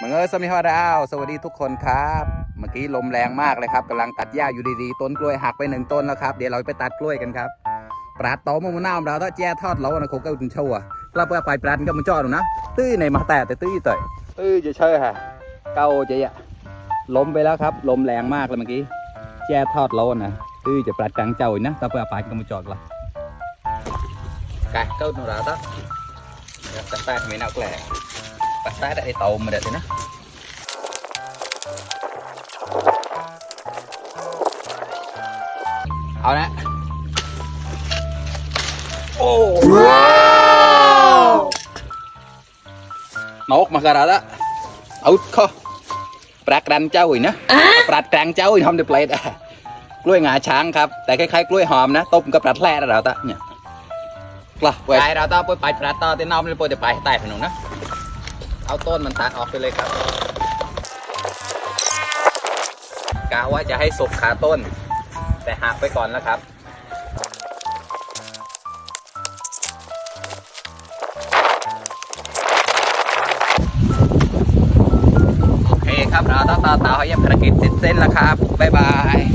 มังเออสมิฮาดาวสวัสดีทุกคนครับ เมื่อกี้ลมแรงมากเลยครับกำลังตัดหญ้าอยู่ดีๆ ต้นกล้วยหักไปหนึ่งต้นแล้วครับ เดี๋ยวเราไปตัดกล้วยกันครับ ปราดโตมะมุนาวเราต้องแจ้ทอดเรานะโคก็อุ่นเช่าอะกลับไปปราดก็มันจอดนะ ตื้อในมาแต่แต่ตื้อต่อยตื้อจะเช่ฮะเก้าจะอะล้มไปแล้วครับ ลมแรงมากเลยเมื่อกี้ แจ้ทอดเรานะตื้อจะปราดกลางเจ้าอีกนะกลับไปปราดก็มันจอดละกะเก้าหนูเราต้องตัดแต่ไม่นักแหละ ตัดแต่ได้เตามาเด็ดเลยนะเอานะโอ้ว้าวนกมาการะละเอาข้อปลากรันเจ้าอีกนะปลากรังเจ้าอีกทำเดปลดอะกล้วยงาช้างครับ แต่คล้ายๆกล้วยหอมนะต้มกับปลาแร่เราตะเนี่ยกล้าไปเราต้องไปปลาต่อเต้นน้ำเลยไปเดี๋ยวไปใต้ถนนนะ เอาต้นมันตัดออกไปเลยครับกะว่าจะให้สุกขาต้น แต่หักไปก่อนแล้วครับโอเคครับเราต้องต่อต่อให้ยังภารกิจเสร็จสิ้นแล้วครับบ๊ายบาย